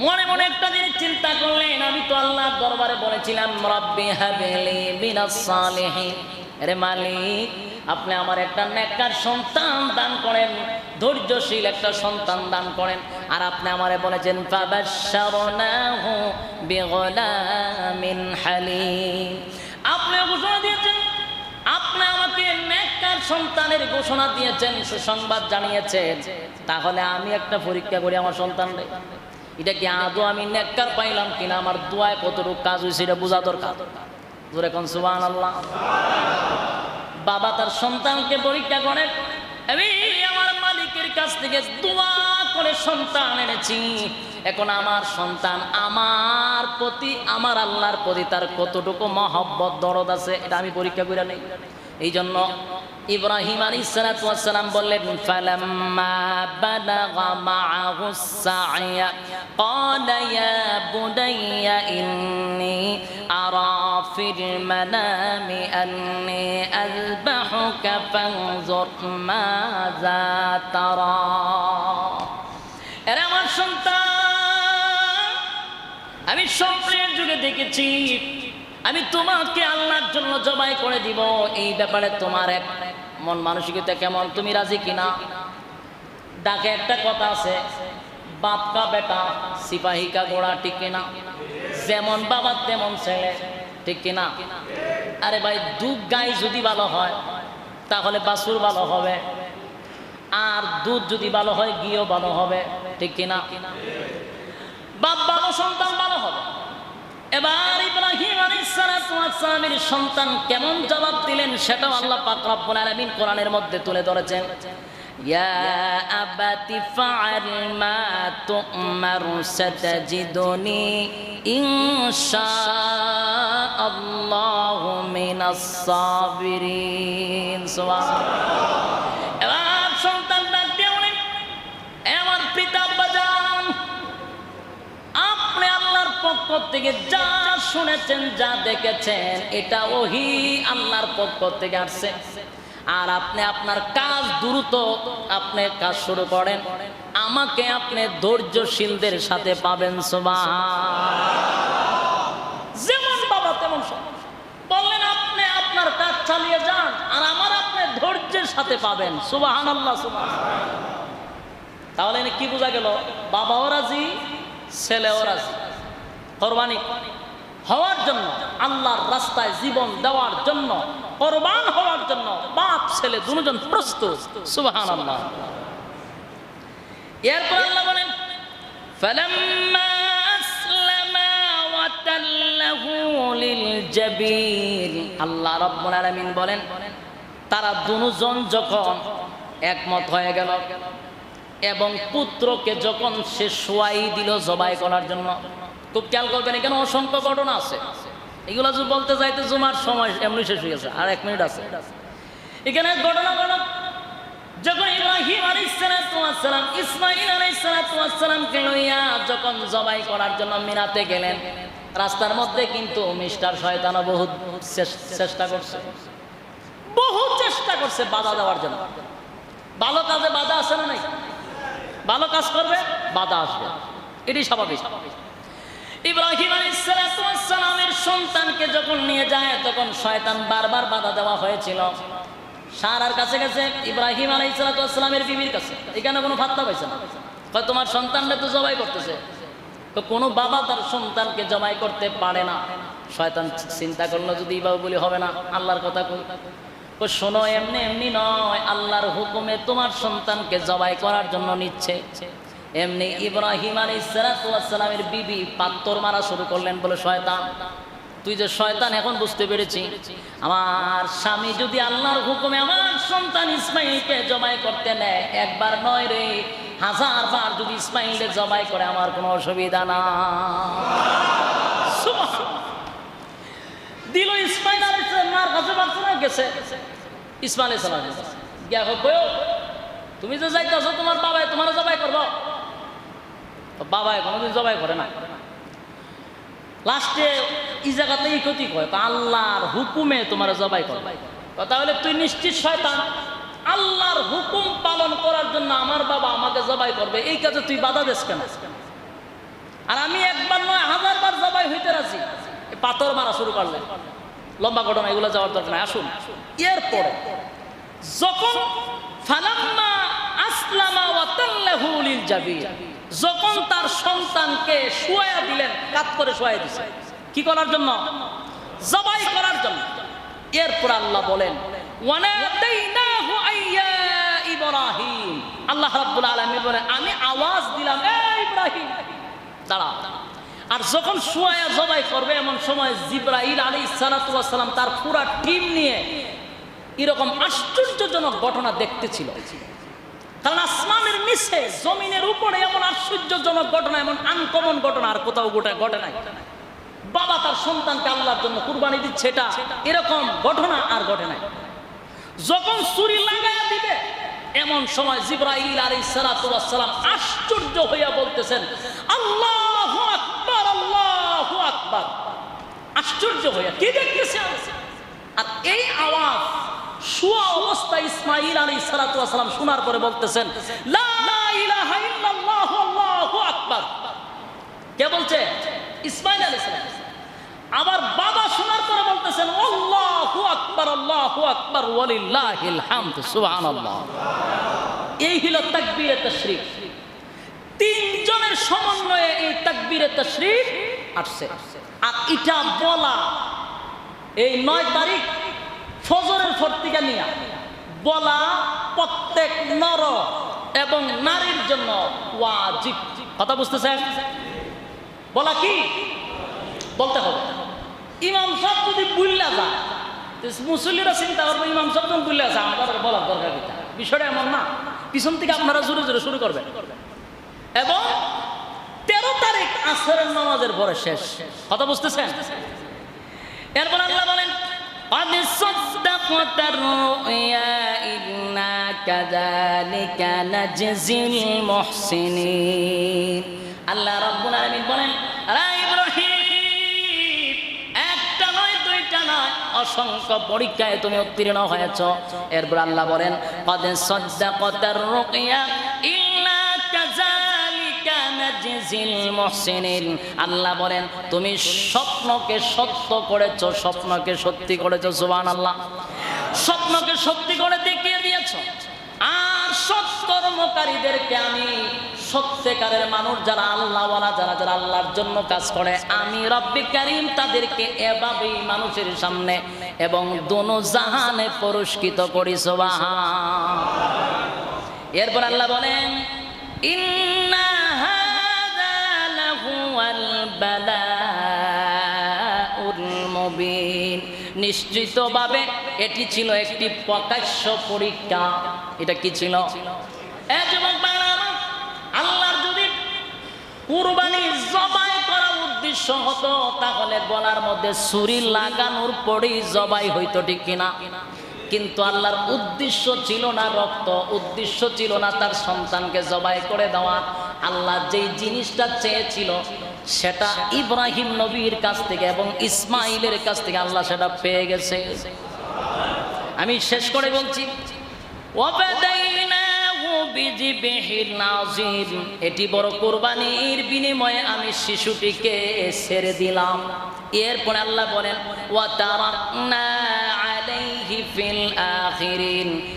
মনে মনে একটা জিনিস চিন্তা করলেন, আমি তো আল্লাহর দরবারে বলেছিলাম, রব্বি হাবিলি মিনাস আরে মালিক, আপনি আমার একটা নেককার সন্তান দান করেন, ধৈর্যশীল একটা সন্তান দান করেন, আর আপনি আমারে বলেছেন, ফাবাশশারনাহু বিগুলামিন হালিম। আপনি ঘোষণা দিয়েছেন, আপনি আমাকে নেককার সন্তানের ঘোষণা দিয়েছেন, সুসংবাদ জানিয়েছেন। তাহলে আমি একটা পরীক্ষা করি আমার সন্তানরে। এটা কি আদৌ আমি নেককার পাইলাম কিনা? আমার দোয়ায় কতটুকু কাজ হয়েছে এটা বোঝা দরকার। জোরে কোন সুবান আল্লাহ বাবা তার সন্তানকে পরীক্ষা করে, আমি আমার মালিকের কাছ থেকে দোয়া করে সন্তান এনেছি। এখন আমার সন্তান আমার প্রতি, আমার আল্লাহর প্রতি তার কতটুকু মহব্বত, দরদ আছে, এটা আমি পরীক্ষা করে নেই। এই জন্য ইব্রাহিম আলাইহিস সালাতু ওয়াস সালাম বললেন, ফালাম্মা বালাগা মাআহু সাইয়া ক্বালা ইয়া বুনাইয়া ইন্নী আরা ফিল মানামি আন্নী আযবাহুকা ফানজুর মাযা তারা। এরা আমার সন্তান, আমি স্বপ্নের যুগে দেখেছি আমি তোমাকে আল্লাহর জন্য জবাই করে দিব। এই ব্যাপারে তোমার এক মন মানসিকতা কেমন? তুমি রাজি কিনা? ডাকে একটা কথা আছে বাপ কা বেটা সিপাহী কা গোড়া ঠিক কিনা? যেমন বাবা, তেমন ছেলে, ঠিক কিনা? আরে ভাই, দুধ গাই যদি ভালো হয়, তাহলে বাছুর ভালো হবে। আর দুধ যদি ভালো হয় গিয়েও ভালো হবে, ঠিক কিনা? বাপ ভালো, সন্তান ভালো হবে। এবার ইব্রাহিম আলাইহিসসালামের সন্তান কেমন জবাব দিলেন সেটাও আল্লাহ পাক রব্বুল আলামিন কোরআনের মধ্যে তুলে ধরেছেন। ইয়া মা এবার সন্তান ডাক দিয়ে বলেন, "এ আমার পিতা বাজান আপনি আল্লাহর পক্ষ থেকে যা শুনেছেন, যা দেখেছেন, এটা ওহি আল্লাহর পক্ষ থেকে আসছে। আর আপনি আপনার কাজ দ্রুত আপনি কাজ শুরু করেন। আমাকে আপনি ধৈর্যশীলদের সাথে পাবেন সোবা যেমন বাবা, তেমন বললেন, আপনি আপনার কাজ চালিয়ে যান, আর আমার আপনি ধৈর্যের সাথে পাবেন সুবাহান আল্লাহ সুবাহ তাহলে কি বোঝা গেল? বাবাও রাজি, ছেলেও রাজি। কোরবানি হওয়ার জন্য আল্লাহর রাস্তায় জীবন দেওয়ার জন্য কোরবান হওয়ার জন্য বাপ ছেলে দুজন প্রস্তুত সুবহান আল্লাহ এরপর আল্লাহ বলেন فلما أسلما وتله للجبين আল্লাহ রাব্বুল আলামিন বলেন তারা দুজন যখন একমত হয়ে গেল এবং পুত্রকে যখন সে শোয়াই দিল জবাই করার জন্য খুব খেয়াল করবেন, এখানে অসংখ্য ঘটনা আছে। এগুলো যদি বলতে যাইতে জুমার সময় এমনি শেষ হয়ে গেছে, আর এক মিনিট আছে। এখানে ঘটনা ঘটনা যখন ইব্রাহিম আলাইসালাম ইসমাইল আলাইসালামকে লইয়া যখন জবাই করার জন্য মিনাতে গেলেন, রাস্তার মধ্যে কিন্তু মিস্টার শয়তান বহুত চেষ্টা করছে। বহু চেষ্টা করছে বাধা দেওয়ার জন্য। ভালো কাজে বাধা আসে না নাই? ভালো কাজ করবে, বাধা আসবে। এটি স্বাভাবিক স্বাভাবিক। ইব্রাহিম আলাইসালামের সন্তানকে যখন নিয়ে যায়, তখন শয়তান বারবার বাধা দেওয়া হয়েছিল। সারার কাছে গেছে, ইব্রাহিম আলাইসালামের বিবির কাছে। এখানে কোনো ফাত্তা পাইছে না। তোমার সন্তানটা তো জবাই করতেছে। তো কোনো বাবা তার সন্তানকে জবাই করতে পারে না। শয়তান চিন্তা করল, যদি বাবু বলি হবে না, আল্লাহর কথা কই? তো শোনো, এমনি এমনি নয়। আল্লাহর হুকুমে তোমার সন্তানকে জবাই করার জন্য নিচ্ছে। এমনি ইব্রাহিম আলী সালামের বিবি পাত্তর মারা শুরু করলেন বলে শয়তান। তুই যে শয়তান, এখন বুঝতে পেরেছি। আমার স্বামী যদি আল্লাহর হুকুমে আমার সন্তান ইসমাইলকে জবাই করতে নেয়, একবার নয় রে, হাজার বার যদি ইসমাইলকে জবাই করে, আমার কোনো অসুবিধা না। দিল ইসমাইল আলাইহিস মার কাছে গেছে। ইসমাইল আলাইহিস সালাম গিয়া হোক তুমি যে যাইতেছো, তোমার বাবাই তোমার জবাই করব। তো বাবাই কোনোদিন জবাই করে না। লাস্টে এই জায়গাতে এই ক্ষতি কয় তা আল্লাহর হুকুমে তোমার জবাই করবে তো তাহলে তুই নিশ্চিত শয়তান, আল্লাহর হুকুম পালন করার জন্য আমার বাবা আমাকে জবাই করবে, এই কাজে তুই বাধা দিস কেন? আর আমি একবার নয়, হাজার বার জবাই হইতে রাজি। পাথর মারা শুরু করলে। লম্বা ঘটনা, এগুলো যাওয়ার দরকার নাই। আসুন। এরপরে, যখন ফালাম্মা আসলামা ওয়া তাল্লাহু লিল জাবির যখন তার সন্তানকে শুয়ায়া দিলেন, কাত করে শুয়াই দিছে। কি করার জন্য? জবাই করার জন্য। এরপর আল্লাহ বলেন ইব্রাহিম। আল্লাহ রাব্বুল আলামিন বলেন আমি আওয়াজ দিলাম ইব্রাহিম। দাঁড়া। আর যখন শুয়ায়া জবাই করবে, এমন সময় জিব্রাইল আলাইহিস সালাতু ওয়াস সালাম তার পুরা টিম নিয়ে এরকম আশ্চর্যজনক ঘটনা দেখতেছিল। কারণ আসমানের নিচে জমিনের উপরে এমন আশ্চর্যজনক ঘটনা, এমন আনকমন ঘটনা আর কোথাও গোটা ঘটে নাই। বাবা তার সন্তানকে আল্লাহর জন্য কুরবানি দিচ্ছে, এটা এরকম ঘটনা আর ঘটে নাই। যখন ছুরি লাগাইয়া দিবে, এমন সময় জিব্রাইল আলাইহিস সালাতু ওয়াস সালাম আশ্চর্য হইয়া বলতেছেন, আল্লাহু আকবার আল্লাহু আকবার। আশ্চর্য হইয়া, কি দেখতেছে? আর এই আওয়াজ শুয়া অবস্থায় ইসমাইল আলী সালাম শোনার পরে বলতেছেন, লা কে বলছে? ইসমাইল আলী সালাম। আবার বাবা শোনার পরে বলতেছেন, আল্লাহু আকবার আল্লাহু আকবার, ওয়ালিল্লাহিল হামদ, সুবহানাল্লাহ। এই হলো তাকবীরে তাশরীফ। তিনজনের সমন্বয়ে এই তাকবীরে তাশরীফ আসছে। আর এটা বলা এই নয় তারিখ ফজরের ফর্তিকা নিয়া। বলা প্রত্যেক নর এবং নারীর জন্য ওয়াজিব। কথা বুঝতেছেন? বলা কি? বলতে হবে। ইমাম সব যদি বুল্লা যায় মুসল্লিরা চিন্তা করব, ইমাম সব যখন বুল্লা আছে আমাদের বলার দরকার বিষয়টা এমন না। পিছন থেকে আপনারা জোরে জোরে শুরু করবেন। এবং তেরো তারিখ আসরের নামাজের পরে শেষ। কথা বুঝতেছেন? এরপর আল্লাহ বলেন قد صدقت الرؤيا إنا كذلك نجزي المحسنين আল্লাহ রাব্বুল আলামিন বলেন আরে ইব্রাহিম একটা নয় দুইটা নয় অসংখ্য পরীক্ষায় তুমি উত্তীর্ণ হয়েছ এরপর আল্লাহ বলেন قد صدقت الرؤيا إلا كذلك আল্লাহ বলেন, তুমি স্বপ্নকে সত্য করেছ, স্বপ্নকে সত্যি করেছ, সুবহানাল্লাহ। স্বপ্নকে সত্যি করে দেখিয়ে দিয়েছ। আর সৎকর্মকারীদেরকে আমি সত্যিকারের মানুষ যারা আল্লাহওয়ালা, যারা যারা আল্লাহর জন্য কাজ করে, আমি রব্বি কারিম তাদেরকে এভাবেই মানুষের সামনে এবং দোনো জাহানে পুরস্কৃত করি, সুবহান। এরপর আল্লাহ বলেন, ইন্না বালাউল মুবিন। নিশ্চিতভাবে এটি ছিল একটি প্রকাশ্য পরীক্ষা। এটা কি ছিল? আল্লাহর যদি কুরবানি জবাই করার উদ্দেশ্য হতো, তাহলে গলার মধ্যে ছুরি লাগানোর পরেই জবাই হইতো, ঠিক কিনা? কিন্তু আল্লাহর উদ্দেশ্য ছিল না রক্ত, উদ্দেশ্য ছিল না তার সন্তানকে জবাই করে দেওয়া। আল্লাহ যেই জিনিসটা চেয়েছিল সেটা ইব্রাহিম নবীর কাছ থেকে এবং ইসমাইলের কাছ থেকে আল্লাহ সেটা পেয়ে গেছে আমি শেষ করে বলছি। এটি বড় কোরবানির বিনিময়ে আমি শিশুটিকে ছেড়ে দিলাম এরপরে আল্লাহ বলেন ওয়াতারাকনা আলাইহি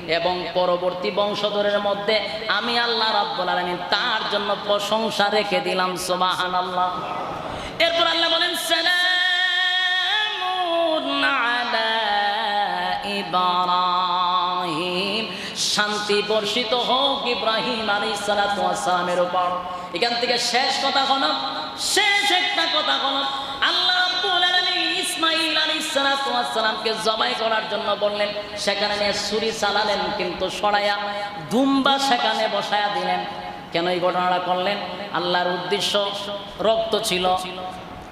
এবং পরবর্তী বংশধরের মধ্যে আমি আল্লাহ রাব্বুল আলামিন তার জন্য প্রশংসা রেখে দিলাম, সুবহানাল্লাহ। এরপর আল্লাহ বলেন, সালামুন ইব্রাহিম। শান্তি বর্ষিত হোক ইব্রাহিম আলী সালামের উপর। এখান থেকে শেষ কথা হলো, শেষ একটা কথা আলামিন ইসমাইল আলী সালামকে জবাই করার জন্য বললেন, সেখানে নিয়ে ছুরি চালালেন কিন্তু সরাইয়া দুম্বা সেখানে বসায়া দিলেন। কেন এই ঘটনাটা করলেন? আল্লাহর উদ্দেশ্য রক্ত ছিল,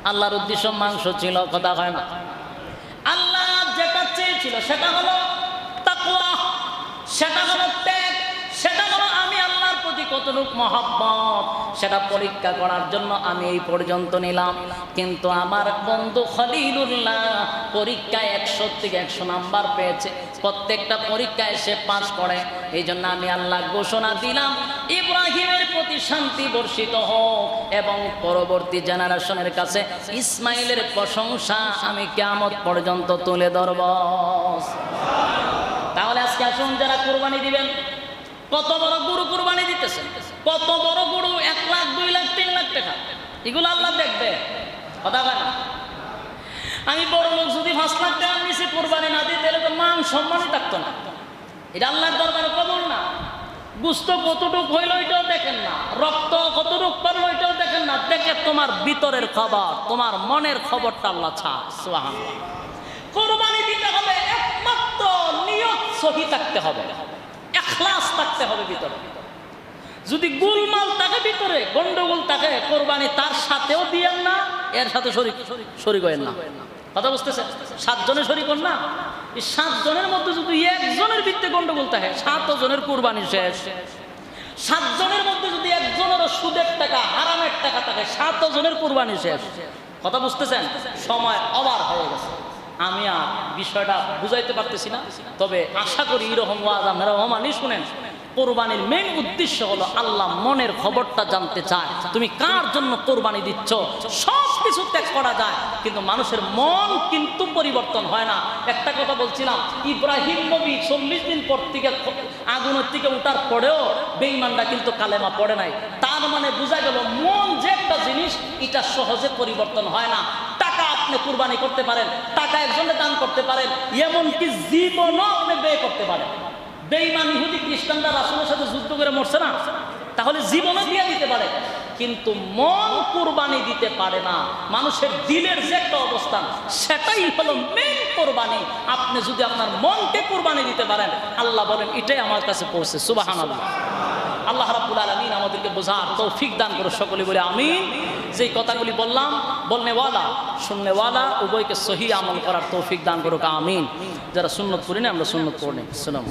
আল্লাহর উদ্দেশ্য মাংস ছিল, কথা হয় না। আল্লাহ যেটা চেয়েছিল সেটা হলো সেটা হলো ত্যাগ সেটা হলো আমি আল্লাহর প্রতি কতটুক মহাব্বত, সেটা পরীক্ষা করার জন্য আমি এই পর্যন্ত নিলাম। কিন্তু আমার বন্ধু খলিলুল্লাহ পরীক্ষায় একশো থেকে একশো নাম্বার পেয়েছে। প্রত্যেকটা পরীক্ষায় সে পাশ করে। এই জন্য আমি আল্লাহ ঘোষণা দিলাম, ইব্রাহিমের প্রতি শান্তি বর্ষিত হোক এবং পরবর্তী জেনারেশনের কাছে ইসমাইলের প্রশংসা আমি কেমত পর্যন্ত তুলে ধরব। তাহলে আজকে আসুন যারা কোরবানি দিবেন কত বড় গরু কুরবানি দিতেছেন? কত বড় গরু? এক লাখ, দুই লাখ, তিন লাখ টাকা। এগুলো আল্লাহ দেখবে। কথা বলে না? আমি বড় লোক যদি পাঁচ লাখ টাকা নিচে কোরবানি না দিই, তাহলে তো মান সম্মানই থাকতো না। এটা আল্লাহর দরবারে কবল না। গুস্ত কতটুক হইল ওইটাও দেখেন না। রক্ত কতটুক পারল ওইটাও দেখেন না। দেখে তোমার ভিতরের খবর, তোমার মনের খবরটা আল্লাহ ছা সোহান কোরবানি দিতে হবে, একমাত্র নিয়ত সহি থাকতে হবে। এখলাস থাকতে হবে ভিতরে। যদি গুলমাল থাকে ভিতরে, গন্ডগোল থাকে, কোরবানি তার সাথেও দিয়েন না, এর সাথে শরিক শরিক হয়েন না। কথা বুঝতেছেন? সাতজনের শরিক হন না? এই সাতজনের মধ্যে যদি একজনের ভিত্তে গন্ডগোল থাকে সাত জনের কোরবানি শেষ। সাতজনের মধ্যে যদি একজনেরও সুদের টাকা, হারামের টাকা থাকে সাত জনের কোরবানি শেষ। কথা বুঝতেছেন? সময় অবার হয়ে গেছে। আমি আর বিষয়টা বুঝাইতে পারতেছি না। তবে আশা করি এরকম ওয়াজ আপনারা অমানি শুনেন। কোরবানির মেন উদ্দেশ্য হলো আল্লাহ মনের খবরটা জানতে চায়। তুমি কার জন্য কোরবানি দিচ্ছ? সব কিছু ত্যাগ করা যায়। কিন্তু মানুষের মন কিন্তু পরিবর্তন হয় না। একটা কথা বলছিলাম, ইব্রাহিম নবী চল্লিশ দিন পর থেকে আগুনের থেকে উঠার পরেও বেইমানটা কিন্তু কালেমা পড়ে নাই। তার মানে বোঝা গেল মন যে একটা জিনিস, এটা সহজে পরিবর্তন হয় না। আপনি কুরবানি করতে পারেন, টাকা একজনে দান করতে পারেন, এমনকি জীবনও আপনি ব্যয় করতে পারেন। বেইমান ইহুদি, খ্রিস্টানরা রাসুলের সাথে যুদ্ধ করে মরছে না? তাহলে জীবনও দিয়ে দিতে পারে। কিন্তু মন কুরবানি দিতে পারে না। মানুষের দিলের যে একটা অবস্থান, সেটাই হলো মেন কোরবানি। আপনি যদি আপনার মনকে কোরবানি দিতে পারেন, আল্লাহ বলেন, এটাই আমার কাছে পৌঁছে। সুবাহান আল্লাহ আল্লাহ রাব্বুল আলামিন আমাদেরকে বোঝার তৌফিক দান করে সকলে বলে আমিন। যেই কথাগুলি বললাম বলনেওয়ালা শুননেওয়ালা উভয়কে সহি আমল করার তৌফিক দান করুক, আমিন। যারা সুন্নত করি না আমরা সুন্নত পড়ি সালাম